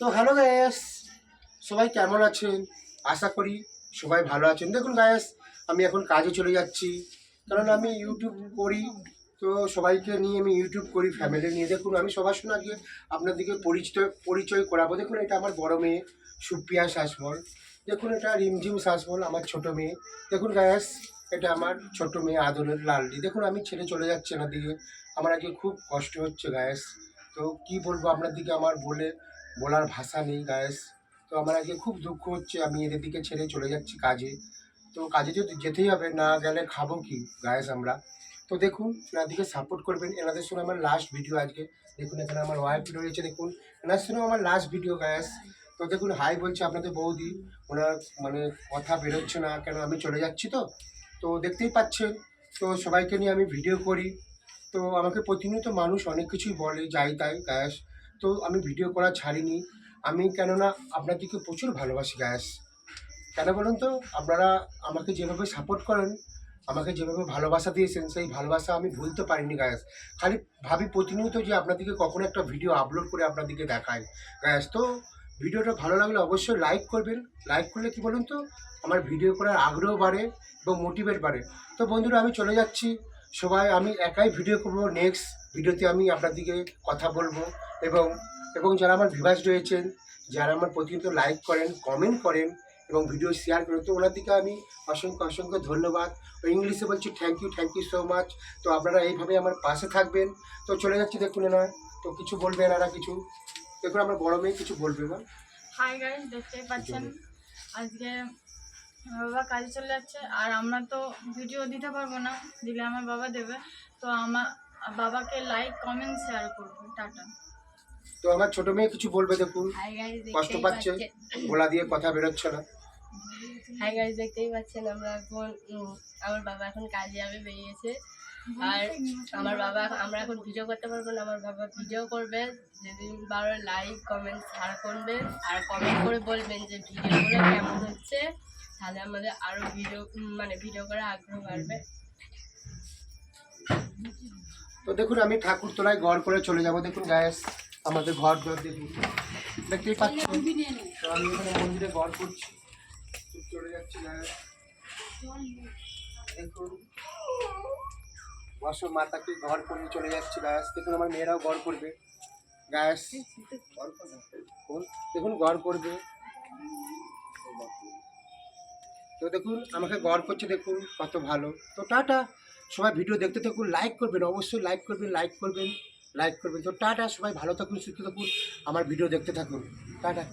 তো hello guys সবাই কেমন আছেন? আশা করি সবাই ভালো আছেন। দেখুন গায়েস আমি এখন কাজে চলে যাচ্ছি কারণ আমি ইউটিউব করি, তো সবাইকে নিয়ে আমি ইউটিউব করি ফ্যামিলি নিয়ে। দেখুন, আমি সবার সঙ্গে আগে আপনাদেরকে পরিচিত পরিচয় করাবো। দেখুন, এটা আমার বড় মেয়ে, সুপ্রিয়া শাসমল। দেখুন, এটা রিমঝিম শাসমল, আমার ছোট মেয়ে। দেখুন গায়েস এটা আমার ছোট মেয়ে আদরের লালডি দেখুন, আমি ছেড়ে চলে যাচ্ছি না দিকে। আমার আজকে খুব কষ্ট হচ্ছে গায়েস তো কি বলব আপনার দিকে আমার বলে বলার ভাষা নেই গায়েস তো আমার আজকে খুব দুঃখ হচ্ছে, আমি এদের দিকে ছেড়ে চলে যাচ্ছি কাজে। তো কাজে যদি যেতেই হবে, না গেলে খাব কি গায়েস আমরা? তো দেখুন এনাদিকে সাপোর্ট করবেন। এনাদের সঙ্গে আমার লাস্ট ভিডিও আজকে। দেখুন, এখানে আমার ওয়াইফ রয়েছে, দেখুন। এনার সঙ্গে আমার লাস্ট ভিডিও গায়েস তো দেখুন হাই বলছে আপনাদের বৌদি। ওনার মানে কথা বেরোচ্ছে না, কেন আমি চলে যাচ্ছি তো? তো দেখতেই পাচ্ছেন। তো সবাইকে নিয়ে আমি ভিডিও করি। তো আমাকে প্রতিনিয়ত মানুষ অনেক কিছুই বলে, যাই তাই গ্যাস তো আমি ভিডিও করা ছাড়িনি। আমি কেননা আপনাদেরকে প্রচুর ভালোবাসি গ্যাস কেন বলুন তো? আপনারা আমাকে যেভাবে সাপোর্ট করেন, আমাকে যেভাবে ভালোবাসা দিয়েছেন, সেই ভালোবাসা আমি ভুলতে পারিনি গ্যাস খালি ভাবি প্রতিনিয়ত যে আপনাদেরকে কখনো একটা ভিডিও আপলোড করে আপনাদেরকে দেখাই গ্যাস তো ভিডিওটা ভালো লাগলে অবশ্যই লাইক করবেন। লাইক করলে কি বলুন তো? আমার ভিডিও করার আগ্রহ বাড়ে এবং মোটিভেট বাড়ে। তো বন্ধুরা, আমি চলে যাচ্ছি। সবাই, আমি একাই ভিডিও করব নেক্সট ভিডিওতে আমি আপনাদেরকে কথা বলব এবং এবং যারা আমার ভিভাস রয়েছেন যারা আমার প্রতিনিয়ত লাইক করেন কমেন্ট করেন এবং ভিডিও শেয়ার করেন তো ওনাদেরকে আমি অসংখ্য অসংখ্য ধন্যবাদ। ও ইংলিশে বলছি thank you thank you so much তো আপনারা এইভাবে আমার পাশে থাকবেন। তো চলে যাচ্ছি দেখুন না তো কিছু বলবে এনারা কিছু? দেখুন আমার বড় মেয়ে কিছু বলবে না হাই গাইস দেখতেই পাচ্ছেন। আজকে বাবা কাজে চলে যাচ্ছে আর আমরা তো ভিডিও দিতে পারব না দিলে আমার বাবা দেবে। তো আমার বাবাকে লাইক কমেন্ট শেয়ার করব। টাটা। তো আমার ছোট মেয়ে কিছু বলবে দেখুন। হাই গাইস কষ্ট দেখতেই পাচ্ছে পাচ্ছেন। দিয়ে কথা বেরোচ্ছে না। হাই গাইস দেখতেই পাচ্ছেন আমরা এখন আমার বাবা এখন কাজে যাবে বেরিয়েছে। আর আমার বাবা আমরা এখন ভিডিও করতে পারব না আমার বাবা ভিডিও করবে। যেদিন বারো লাইক কমেন্ট শেয়ার করবেন আর কমেন্ট করে বলবেন যে ভিডিওগুলো কেমন হচ্ছে। তাহলে আমাদের আরও ভিডিও মানে ভিডিও করার আগ্রহ বাড়বে। তো দেখুন, আমি ঠাকুর তোলায় গড় করে চলে যাব। দেখুন গ্যাস আমাদের ঘর ঘর দেখুন দেখতেই পাচ্ছেন? তো আমি এখানে মন্দিরে গড় করছি। চলে যাচ্ছি গ্যাস দেখুন, বসো, মাতাকে ঘর করে চলে যাচ্ছি গ্যাস দেখুন, আমার মেয়েরাও গড় করবে। গ্যাস? দেখুন গড় করবে। তো দেখুন, আমাকে গড় করছে দেখুন, কত ভালো। তো টাটা। সবাই ভিডিও দেখতে থাকুন লাইক করবেন, অবশ্যই লাইক করবেন লাইক করবেন লাইক করবেন। তো টাটা, সবাই ভালো থাকুন, সুস্থ থাকুন, আমার ভিডিও দেখতে থাকুন। টাটা।